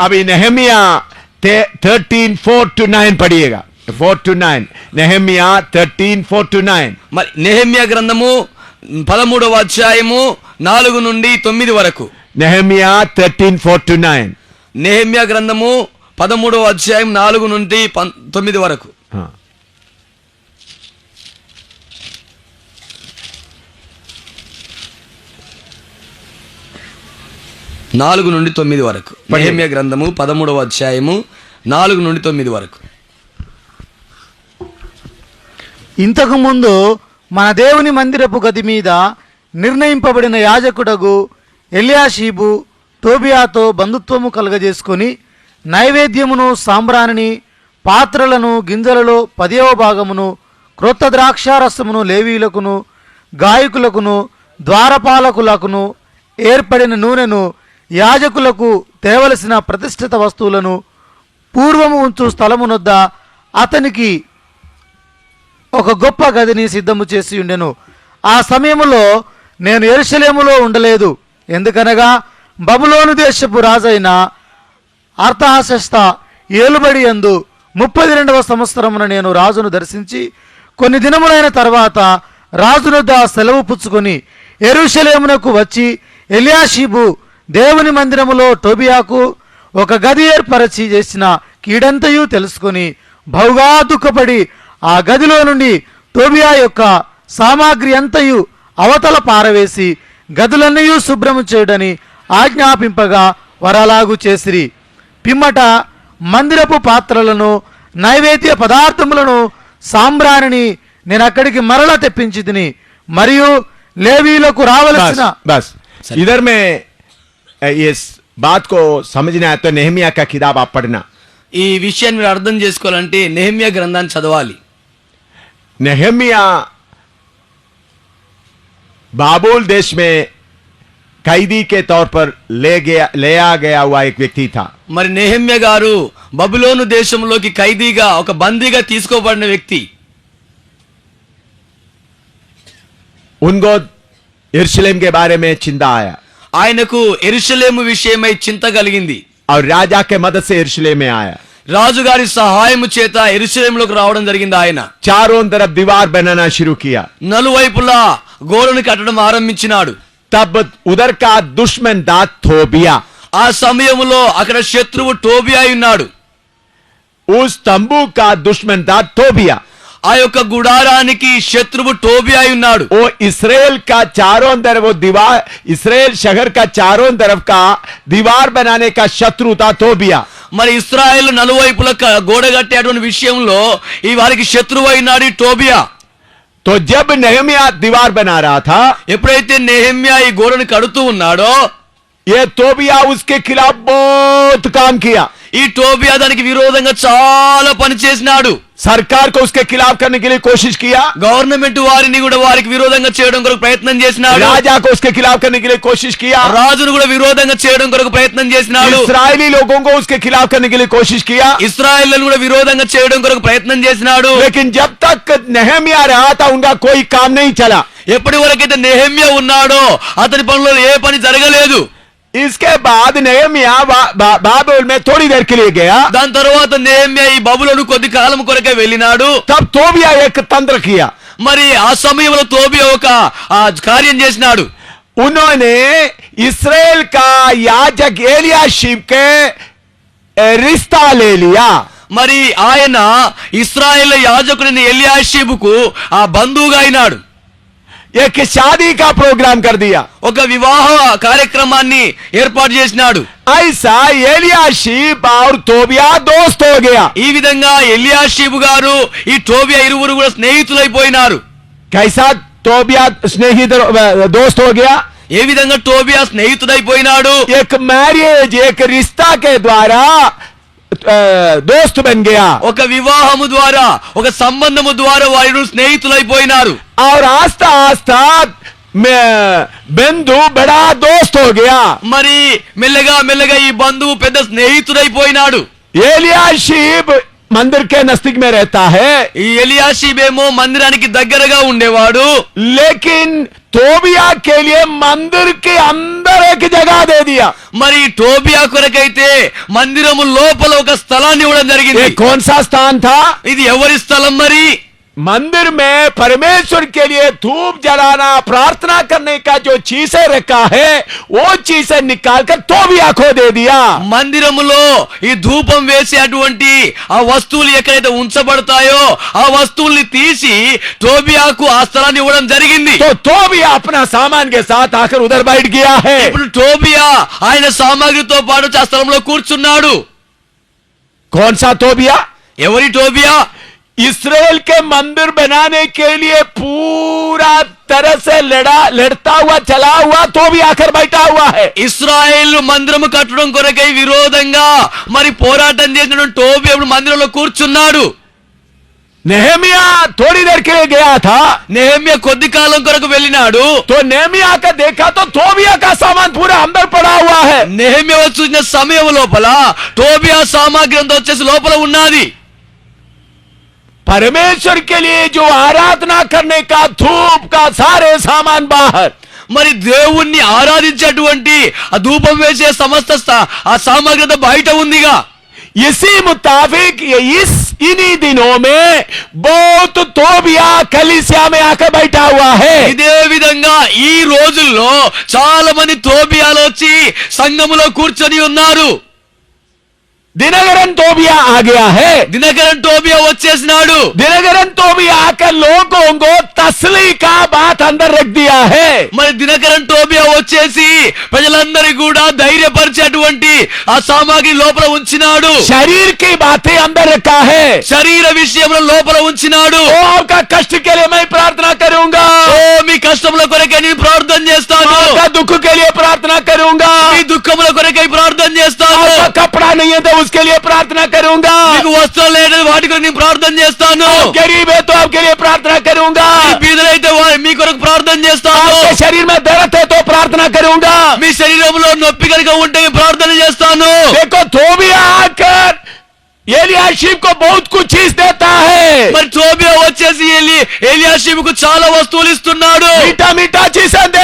अभी Nehemiah thirteen four two nine पढ़िएगा four two nine Nehemiah thirteen four two nine మరి నెహమ్య గ్రంథము పదమూడవ అధ్యాయము నాలుగు నుండి తొమ్మిది వరకు Nehemiah thirteen four two nine నెహమ్య గ్రంథము పదమూడవ అధ్యాయం నాలుగు నుండి పం- తొమ్మిది వరకు నాలుగు నుండి తొమ్మిది వరకు. నెహమ్య గ్రంథము పదమూడవ అధ్యాయము నాలుగు నుండి తొమ్మిది వరకు. ఇంతకుముందు మన దేవుని మందిరపు గది మీద నిర్ణయింపబడిన యాజకుడగు ఎలియాషీబు టోబియాతో బంధుత్వము కలగజేసుకొని నైవేద్యమును సాంబ్రాణిని పాత్రలను గింజలలో పదేవ భాగమును క్రొత్త ద్రాక్షారసమును లేవీలకును గాయకులకును ద్వారపాలకులకును ఏర్పడిన నూనెను యాజకులకు తేవలసిన ప్రతిష్ఠిత వస్తువులను పూర్వము ఉంచు స్థలమునొద్ద అతనికి ఒక గొప్ప గదిని సిద్ధము చేసి ఉండెను. ఆ సమయంలో నేను ఎరుసలేములో ఉండలేదు. ఎందుకనగా బబులోను దేశపు రాజైన అర్థహాసస్త ఏలుబడి యందు ముప్పై రెండవ సంవత్సరమున నేను రాజును దర్శించి కొన్ని దినములైన తర్వాత రాజునొద్ద సెలవు పుచ్చుకొని ఎరుషలేమునకు వచ్చి ఎలియాషీబు దేవుని మందిరములో టోబియాకు ఒక గది ఏర్పరచి చేసిన కీడంతయు తెలుసుకుని బహుగా దుఃఖపడి ఆ గదిలో నుండి టోబియా యొక్క సామాగ్రి అంతయు అవతల పారవేసి గదులన్నయు శుభ్రము చేయడని ఆజ్ఞాపింపగా వరలాగు చేసిరి. పిమ్మట మందిరపు పాత్రలను నైవేద్య పదార్థములను సాంబ్రాణిని నేను అక్కడికి మరల తెప్పించి తిని మరియు లేవీలకు రావలసిన బస్ ఇదర్ మే इस बात को समझना है तो नेहमिया का किताब आप पढ़ना ఈ విషయాన్ని మీరు అర్థం చేసుకోవాలంటే నెహమ్య గ్రంథాన్ని చదవాలి नेहमिया बाबुल देश में कैदी के तौर पर ले गया ले आ गया हुआ एक व्यक्ति था మరి నెహమ్య గారు బబులోను దేశంలోకి ఖైదీగా ఒక బందీగా తీసుకోబడిన వ్యక్తి उनको यरूशलेम के बारे में चिंता आया ఆయనకు ఎరుషలేము విషయమై చింత కలిగింది. ఆ రాజాకే మదసే ఎరుషలేమే ఆయా. రాజుగారి సహాయము చేత ఎరుసలేములకు రావడం జరిగింది ఆయన. చారోన్ దివార్ బెనానా షిరుకియా. నలువైపులా గోడను కట్టడం ఆరంభించినాడు. తబ్ ఉదర్కా దుష్మన్ దా థోబియా. ఆ సమయంలో అక్కడ శత్రువు టోబియా ఉన్నాడు. ఉస్ స్తంభు కా దుష్మన్ దా థోబియా. ఆ యొక్క గుడారానికి శత్రువు టోబియా ఉన్నాడు. ఓ ఇస్రాయేల్ కా చారోన్ తరఫ్ దివార్ ఇస్రాయేల్ షహర్ కా చారోన్ తరఫ్ కా దివార్ బనానే కా శత్రు తా టోబియా. మరి ఇస్రాయేల్ నలువైపుల గోడ కట్టేటువంటి విషయంలో ఈ వారికి శత్రువు అయినాడు టోబియా. తో జబ్ నెహమియా దివార్ బనా రా ఎప్పుడైతే నెహమియా ఈ గోడను కడుతూ ఉన్నాడో ఏ టోబియా ఉస్కే ఖిలాఫ్ బోత్ కామ్ కియా. ఈ టోబియా దానికి విరోధంగా చాలా పని చేసినాడు सरकार को उसके खिलाफ करने के लिए कोशिश किया గవర్నమెంట్ వారిని కూడా వారికి విరోధంగా చేయడం కొరకు ప్రయత్నం చేసినాడు राजा को उसके खिलाफ करने के लिए कोशिश किया రాజును కూడా విరోధంగా చేయడం కొరకు ప్రయత్నం చేసినాడు इसराइली लोगों को उसके खिलाफ करने के लिए कोशिश किया ఇస్రాయేల్ కూడా విరోధంగా చేయడం కొరకు ప్రయత్నం చేసినాడు लेकिन जब तक नहमिया रहा था उनका कोई काम नहीं चला ఎప్పటి వరకైతే నెహమ్య ఉన్నాడో అతని పనుల్లో ఏ పని జరగలేదు इसके बाद नहमिया बा, बा, बाबुल में थोड़ी देर के लिए गया దాని తర్వాత నెహమ్య ఈ బబులను కొద్ది కాలం కొరకే వెళ్ళినాడు तब तोबिया एक तंत्र किया మరి ఆ సమయంలో తోబి ఒక ఆ కార్యం చేసినాడు उन्होंने इसराइल का याजक एलियाशिब के ए, रिश्ता ले लिया మరి ఆయన ఇస్రాయేల్ యాజకుడిని ఎలియాషీబుకు ఆ బంధువుగా అయినాడు एक शादी का प्रोग्राम कर दिया ఒక వివాహ కార్యక్రమాన్ని ఏర్పాటు చేసినాడు ऐसा एलियाशिब और तोबिया दोस्त हो गया ఈ విధంగా ఎలియాషీబు గారు ఈ టోబియా ఇరువురు కూడా స్నేహితులైపోయినారు कैसा तोबिया स्नेहित दोस्त हो गया ఏ విధంగా టోబియా స్నేహితుడైపోయినాడు एक मैरिज एक रिश्ता के द्वारा अ, दोस्त बन गया ఒక వివాహము ద్వారా ఒక సంబంధము ద్వారా వారు స్నేహితులైపోయినారు और आस्ता आस्ता में बंधु बड़ा दोस्त हो गया మరి మెల్లగా మెల్లగా ఈ బంధువు పెద్ద స్నేహితుడైపోయినాడు एलियाशिब मंदिर के नजदीक में रहता है ఈ ఎలియాషీబేమో మందిరానికి దగ్గరగా ఉండేవాడు लेकिन तोबिया के लिए मंदिर के अंदर एक जगह दे दिया మరి టోబియా కొరకైతే మందిరము లోపల ఒక స్థలాన్ని ఇవ్వడం జరిగింది ये कौन सा स्थान था ఇది ఎవరి స్థలం మరి मंदिर में परमेश्वर के लिए धूप जलाना प्रार्थना करने का जो चीजें रखा है वो चीजें निकाल कर तोबिया को दे दिया మందిరములో ఈ ధూపం వేసే అటువంటి ఆ వస్తువులు ఎక్కడైతే ఉంచబడతాయో ఆ వస్తువుల్ని తీసి టోబియాకు ఆ స్థలాన్ని ఇవ్వడం జరిగింది तो तोबिया अपना सामान के साथ आकर उधर बैठ गया है ఇప్పుడు టోబియా ఆయన సామాగ్రితో పాటు ఆ స్థలంలో కూర్చున్నాడు कौन सा तोबिया ఎవరి టోబియా इसराइल के मंदिर बनाने के लिए पूरा तरह से लड़ा लड़ता हुआ चला हुआ तो भी आकर बैठा हुआ है ఇస్రాయేల్ మందిరము కట్టడం కొరకై విరోధంగా మరి పోరాటం చేసిన టోబి ఇప్పుడు మందిరంలో కూర్చున్నాడు नेहमिया थोड़ी देर के लिए गया था నెహమ్య కొద్ది కాలం కొరకు వెళ్ళినాడు तो नेहमिया का देखा तो तोबिया का सामान पूरा अंदर पड़ा हुआ है నెహమ్య వచ్చి చూసిన సమయం లోపల టోబియా సామాగ్రి అంతా వచ్చేసి లోపల ఉన్నది परमेश्वर के लिए जो आराधना करने का धूप का सारे सामान बाहर మరి దేవుణ్ణి ఆరాధించేటువంటి ఆ ధూపం వేసే సమస్త సా- ఆ సామాగ్రి అంతా బయట ఉందిగా इसी मुताबिक ये इस इन्हीं दिनों में बहुत तोबिया कलिसिया में आकर बैठा हुआ है ఇదే విధంగా ఈ రోజుల్లో చాలా మంది తోబియాలు వచ్చి సంఘములో కూర్చొని ఉన్నారు దినగరం తోబియా ఆగ్యా హే. దినగరం తోబియా వచ్చేసినాడు. దినగరం తోబియా ఆక లోకోంగో తస్లీ కా బాత్ అందర్ రఖ్ దియా హే. మరి దినగరం తోబియా వచ్చేసి ప్రజలందరి కూడా ధైర్యపరిచేటువంటి ఆ సామాగ్రి లోపల ఉంచినాడు. శరీర్కి బాతే అందర్ రక్కా హే. శరీర విషయంలో లోపల ఉంచినాడు. ఓ ఆప్కా కష్ట కే లియే మై ప్రార్థన కరుంగా. ఓ మీ కష్టముల కొరకే నేను ప్రార్థన చేస్తాను. ఆ దుఃఖ కే లియే ప్రార్థన కరుంగా. మీ దుఃఖముల కొరకే ప్రార్థన చేస్తాను. आपका कपड़ा नहीं है तो उसके लिए प्रार्थना करूंगा మీకు వస్త్రం లేదు వాటి కొరకు నేను ప్రార్థన చేస్తాను आप गरीब है तो आपके लिए प्रार्थना करूंगा మీ బీదలైతే వా- మీ కొరకు ప్రార్థన చేస్తాను आपके शरीर में दर्द है तो प्रार्थना करूंगा మీ శరీరంలో నొప్పి కనుక ఉంటే నేను ప్రార్థన చేస్తాను देखो तो भी आकर एलियाशिब को बहुत कुछ चीज देता है మరి టోబియా వచ్చేసి ఎలి ఎలియాషిబుకు చాలా వస్తువులు ఇస్తున్నాడు मीठा मीठा चीजें दे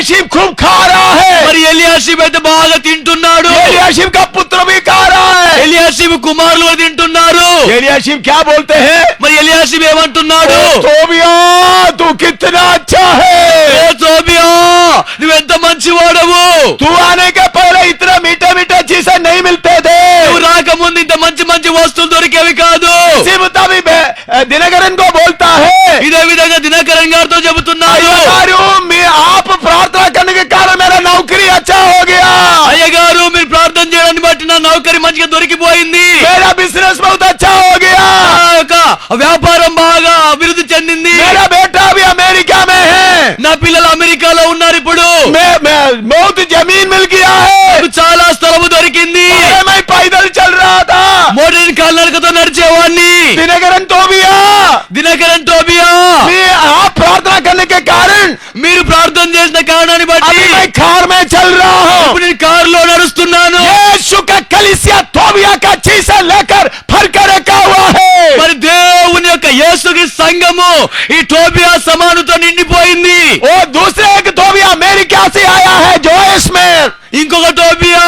ఎలియాషిబ్ ఖూబ్ ఖా రహా హై. మరి ఎలియాషిబ్ అయితే బాగా తింటున్నాడు. ఎలియాషిబ్ కా పుత్ర భీ ఖా రహా హై. ఎలియాషిబ్ కుమారులు తింటున్నారు. ఎలియాషిబ్ క్యా బోల్తే హై? మరి ఎలియాషిబ్ ఏమంటున్నాడు? తోబియా తు కిత్నా అచ్చా హై. ఏ తోబియా నువ్వు ఎంత మంచి వాడవు తు ఆనే కే పహలే ఇతనా మీటా మీటా చీసా నహీ మిల్తే దే. నువ్వు రాకముందు ఇంత మంచి మంచి వస్తువులు దొరికేవి కాదు. దినకరన్ కో బోల్తా హై. ఇదే విధంగా దినకరన్ గారితో చెబుతున్నాడు ఆఖరి మంచిగా దొరికిపోయింది. బిజినెస్ వ్యాపారం బాగా అభివృద్ధి చెందింది. అమెరికా మే నా పిల్లలు అమెరికాలో ఉన్నారు ఇప్పుడు. జమీన్ మిల్ చాలా స్థలము దొరికింది. మై పైదల్ చల్ మోడర్న్ కాలనడకతో దినకరన్ టోబియా. దినకరన్ టోబియా. ఆ ప్రార్థన కర్నే కారణం. మీరు ప్రార్థన చేసిన కారణాన్ని బట్టి కార్ మే చల్ రహా కారులో నడుస్తున్నాను यीशु का कलिसिया तोबिया का चीज लेकर भर कर रखा हुआ है మరి దేవుని యొక్క యేసుకి సంఘము ఈ టోబియా సమానుతో నిండిపోయింది वो दूसरे एक तोबिया अमेरिका से आया है जोएस में ఇంకొక టోబియా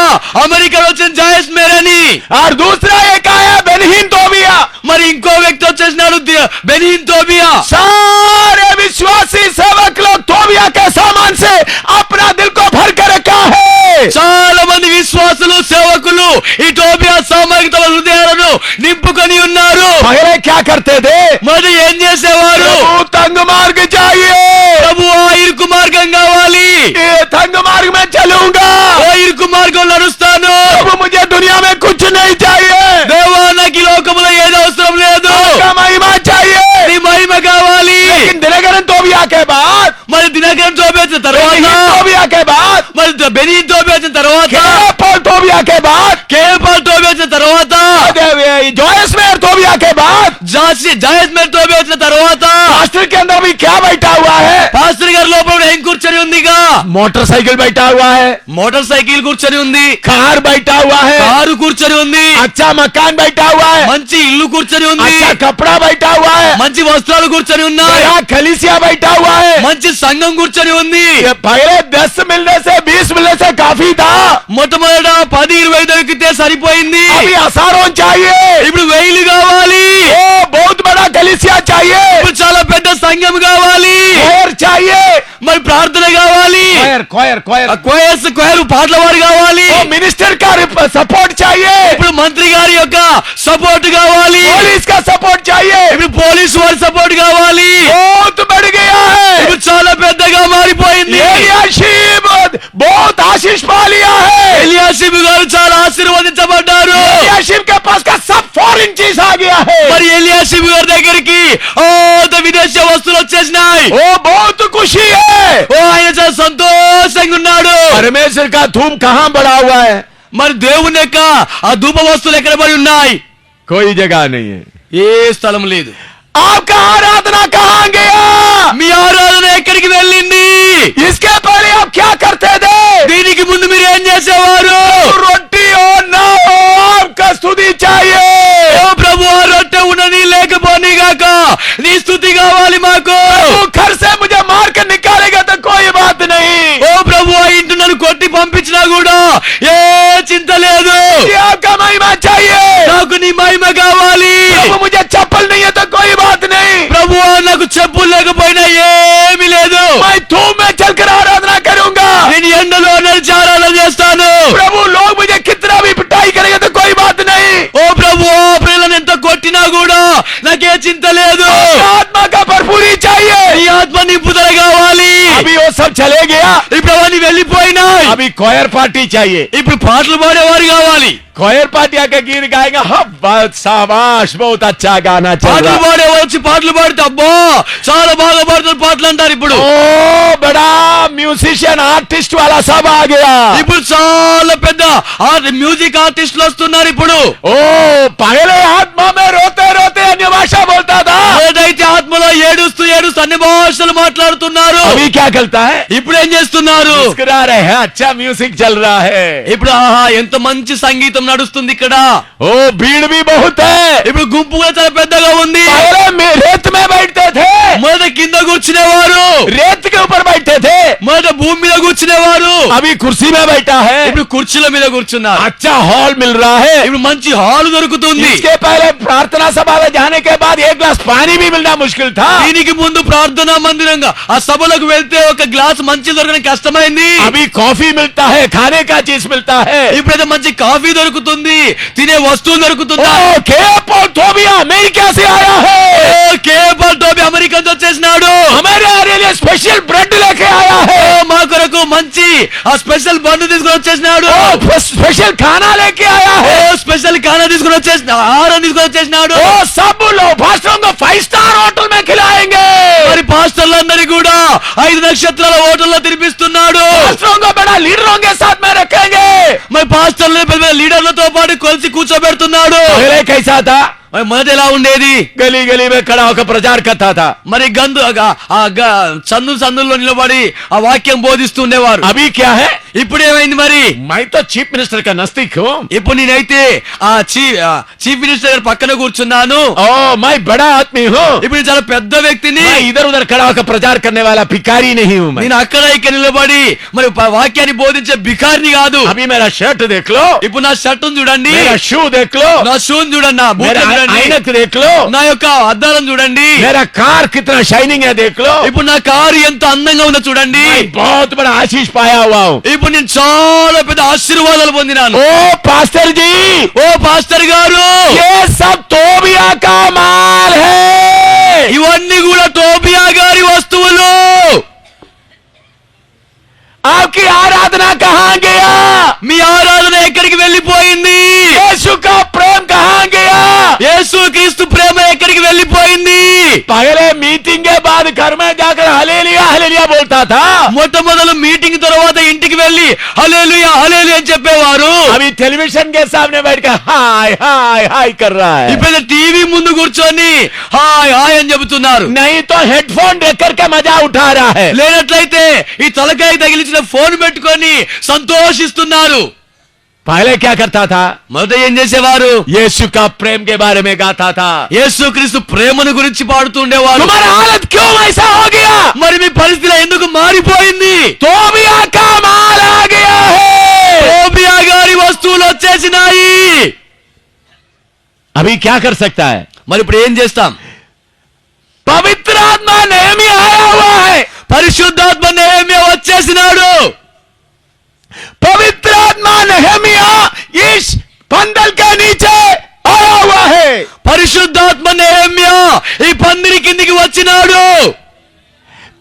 అమెరికా వచ్చిన జాయస్ మేరని और दूसरा एक आया बेनहीन तोबिया మరి ఇంకో వ్యక్తి వచ్చేసినాడు ది- బెనిహిన్ టోబియా सारे विश्वासी सेवक लोग तोबिया के सामान से अपना दिल को भर कर रखा है చాలా మంది విశ్వాసులు సేవకులు ఈ టోబియా సామాకి తమ హృదయాలను నింపుకొని ఉన్నారు. పగలే క్యా కర్తేదే మరి ఏం చేసేవారు? తంగు మార్గ చాయే ప్రభు ఇరుకు మార్గం కావాలి. తంగు మార్గం చలుగా ఇరుకు మార్గం నడుస్తాను. ముజే దునియా మే కుచ్ क्या बैठा हुआ है పాస్టర్ గారి లోపల కూడా ఏం కూర్చొని ఉందిగా मोटरसाइकिल बैठा हुआ है మోటార్ సైకిల్ కూర్చొని ఉంది कार बैठा हुआ है కారు కూర్చొని ఉంది अच्छा मकान बैठा हुआ है మంచి ఇల్లు కూర్చొని ఉంది अच्छा कपड़ा बैठा हुआ है మంచి వస్త్రాలు కూర్చొని ఉన్నాయి नया कलिसिया बैठा हुआ है మంచి సంఘం కూర్చొని ఉంది ये पहले दस मिलने से बीस मिलने से काफी था మొట్టమొదట పది ఇరవై దొరికితే సరిపోయింది अभी असारों चाहिए ఇప్పుడు వెయిలు కావాలి ओ बहुत बड़ा कलिसिया चाहिए ఇప్పుడు చాలా పెద్ద సంఘం కావాలి. మరి ప్రార్థన కావాలి. పాటల వారు కావాలి. మినిస్టర్ గారు సపోర్ట్ ఇప్పుడు మంత్రి గారి యొక్క సపోర్ట్ కావాలి. పోలీస్ సపోర్ట్ ఇప్పుడు పోలీస్ వారి సపోర్ట్ కావాలి. బోత్ బడ్ ఇప్పుడు చాలా పెద్దగా మారిపోయింది. ఎలియాషిబ్ బోత్ ఆశీష్ పా లియా చాలా ఆశీర్వదించబడ్డారు. ఎలియాషిబ్ కే పాస్ కా ఆ గయా మరి ఎలియాషిబ్ గారు वो बहुत खुशी है ఓ ఆయన చాలా సంతోషంగా ఉన్నాడు परमेश्वर का धूम कहाँ बढ़ा हुआ है మరి దేవుని యొక్క ఆ ధూప వస్తువులు ఎక్కడ పడి ఉన్నాయి कोई जगह नहीं है ఏ స్థలం లేదు आपका आराधना कहाँ गया మీ ఆరాధన ఎక్కడికి వెళ్ళింది इसके पहले आप क्या करते थे దీనికి ముందు మీరు ఏం చేసేవారు रोटी हो ना हो आपका स्तुति चाहिए ఓ ప్రభు ఆ రొట్టె ఉన్నది లేకపోని గాక నీ స్థుతి కావాలి మాకు तू घर से मुझे मार कर निकालेगा तो कोई बात नहीं ఓ ప్రభు ఆ ఇంటి నన్ను కొట్టి పంపించినా కూడా ఏ చింత లేదు ये आपका महिमा चाहिए నాకు నీ మహిమ కావాలి వెళ్ళిపోయినాయి. అవి కోయర్ పార్టీ చాయే. ఇప్పుడు పాటలు పాడేవారు కావాలి. కొయర్ పార్టీ యొక్క గీత గాయంగా సావాష్ బహుత్ అచ్చా గానా పాటలు పాడే వచ్చి పాటలు పాడితే అబ్బో చాలా బాగా పాడుతున్న పాటలు అంటారు ఇప్పుడు. ఓ బడా మ్యూజిషియన్ ఆర్టిస్ట్ అలా సభాగయా ఇప్పుడు చాలా పెద్ద మ్యూజిక్ ఆర్టిస్టులు వస్తున్నారు ఇప్పుడు. ఓ పగలే ఆత్మమే రోతే రోతే అన్ని భాష బోల్తాదా? ఏదైతే ఆత్మలో ఏడుస్తూ ఏడుస్తూ అన్ని భాషలు మాట్లాడుతున్నారు అవి క్యాకల్తా ఇప్పుడు ఏం చేస్తున్నారు అచ్చా మ్యూజిక్ చల్ రా ఇప్పుడు ఆహా ఎంత మంచి సంగీతం మార్గం నడుస్తుంది ఇక్కడ. ఓ భీడ్ బి బహుత్. ఇప్పుడు గుంపు కూడా చాలా పెద్దగా ఉంది. రేత్ మే బయటతే థే మొదట కింద కూర్చునేవారు. రేత్ కే ఊపర్ థే మొదట భూమి మీద కూర్చునేవారు. అవి కుర్సీ మే బయట హే. ఇప్పుడు కుర్చీల మీద కూర్చున్నారు. అచ్చా హాల్ మిల్ రా హే. ఇప్పుడు మంచి హాల్ దొరుకుతుంది. ఇస్కే పహలే ప్రార్థనా సభ జానే కే गिलास पानी भी मिलना मुश्किल था దీనికి ముందు ప్రార్థనా మందిరంగా ఆ సభలకు వెళ్తే ఒక గ్లాస్ మంచి దొరకడం కష్టమైంది अभी कॉफी मिलता है खाने का चीज मिलता है ఇప్పుడైతే మంచి కాఫీ దొరుకుతుంది తినే వస్తువులు దొరుకుతుందా ओ के पॉल धोबिया अमेरिका से आया है కేబల్ టోబీ అమెరికా నుంచి వచ్చేసినాడు हमारे हमारे लिए स्पेशल ब्रेड लेके आया है ఓ, మా కొరకు మంచి ఆ స్పెషల్ బండు తీసుకుని వచ్చేసినాడు ओ स्पेशल खाना लेके आया ఓ है స్పెషల్ ఖానా తీసుకుని వచ్చేసిన ఆహారం తీసుకుని వచ్చేసినాడు ओ सब लोग भाषणों ఫైవ్ స్టార్ హోటల్ మే ఖిలాయేంగ. మరి పాస్టర్లందరి కూడా ఐదు నక్షత్రాల హోటల్లో తినిపిస్తున్నాడు. లీడర్ హోంగే సాత్ మే రఖేంగే మరి పాస్టర్లు పెద్ద లీడర్లతో పాటు కలిసి కూర్చోబెడుతున్నాడు. కైసాతా మొదట ఎలా ఉండేది? గలీ గలీ ఎక్కడ ఒక ప్రజార్కత మరి గందు చందు చందుల్లో నిలబడి ఆ వాక్యం బోధిస్తుండేవారు. అవి క్యా హే? ఇప్పుడు ఏమైంది మరి? మైతో చీఫ్ మినిస్టర్ కా నస్తిక్ ఇప్పుడు నేనైతే ఆ చీఫ్ మినిస్టర్ గారి పక్కన కూర్చున్నాను. ఓ మై బడా ఆత్మీ హో. ఇప్పుడు చాలా పెద్ద వ్యక్తిని. ఇద్దరు ఉదర్ కడా ఒక ప్రచార కర్నే వాళ్ళ భికారీ నహీ నేను అక్కడ ఇక నిలబడి మరి వాక్యాన్ని బోధించే భికారిని కాదు. అవి మేర షర్ట్ దేఖ్లో. ఇప్పుడు నా షర్ట్ చూడండి. షూ దేఖ్లో. నా షూ చూడండి చూడండి ऐनक देख लो నా యొక్క అద్దాలను చూడండి मेरा कार कितना शाइनिंग है देख लो ఇప్పుడు నా కారు ఎంత అందంగా ఉందో చూడండి मैं बहुत बड़ा आशीष पाया हुआ हूँ ఇప్పుడు నేను చాలా పెద్ద ఆశీర్వాదాలు పొందినాను ओ पास्टर जी ఓ పాస్టర్ గారు ये सब तोबिया का माल है ఇవన్నీ కూడా టోబియా గారి వస్తువులు आपकी आराधना कहाँ गया మీ ఆరాధన ఎక్కడికి వెళ్ళిపోయింది यीशु का प्रेम कहाँ गया యేసుక్రీస్తు ప్రేమ ఎక్కడికి వెళ్ళిపోయింది? పగలే మీటింగ్ బాధ కర్మ జాకర హలేలియా హలేలియా బోల్తాత మొట్టమొదలు మీటింగ్ తర్వాత ఇంటికి వెళ్ళి హలేలుయా హలేలు అని చెప్పేవారు. అవి టెలివిజన్ కే సామ్నే బయట హాయ్ హాయ్ హాయ్ కర్రా. ఇప్పుడు టీవీ ముందు కూర్చొని హాయ్ హాయ్ అని చెబుతున్నారు. నైతో హెడ్ ఫోన్ ఎక్కడికే మజా ఉఠారా లేనట్లయితే ఈ తలకాయ తగిలించిన ఫోన్ పెట్టుకొని సంతోషిస్తున్నారు. पहले क्या करता था మొదట ఏం చేసేవారు यीशु का प्रेम के बारे में गाता था యేసుక్రీస్తు ప్రేమను గురించి పాడుతుండేవారు तुम्हारा हालत क्यों ऐसा हो गया మరి మీ పరిస్థితి ఎందుకు మారిపోయింది तो भी का माल आ गया है టోబియా గారి వస్తువులు వచ్చేసినాయి अभी क्या कर सकता है మరి ఇప్పుడు ఏం చేస్తాం पवित्र आत्मा नेमी आया हुआ है పరిశుద్ధాత్మ నేమే వచ్చేసినాడు पवित्र आत्मा नहमिया इस पंदल के नीचे आया हुआ है। పరిశుద్ధాత్మ నెహమ్యా ఈ పందిరి కిందికి వచ్చినాడు.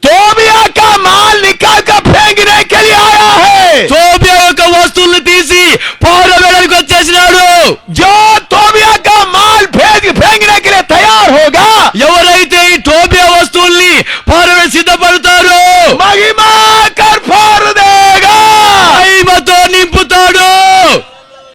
తోబియా కా మాల్ నికాల్ కా ఫేంగనే ఆయా హై తోబియా యొక్క వస్తువుల్ని తీసి పారవేయడానికి వచ్చేసినాడు. జో తోబియా కా మాల్ ఫేంగ్ ఫేంగనే కే లియే హోగా ఎవరైతే ఈ తోబియా వస్తువుల్ని పారవే సిద్ధపడతారు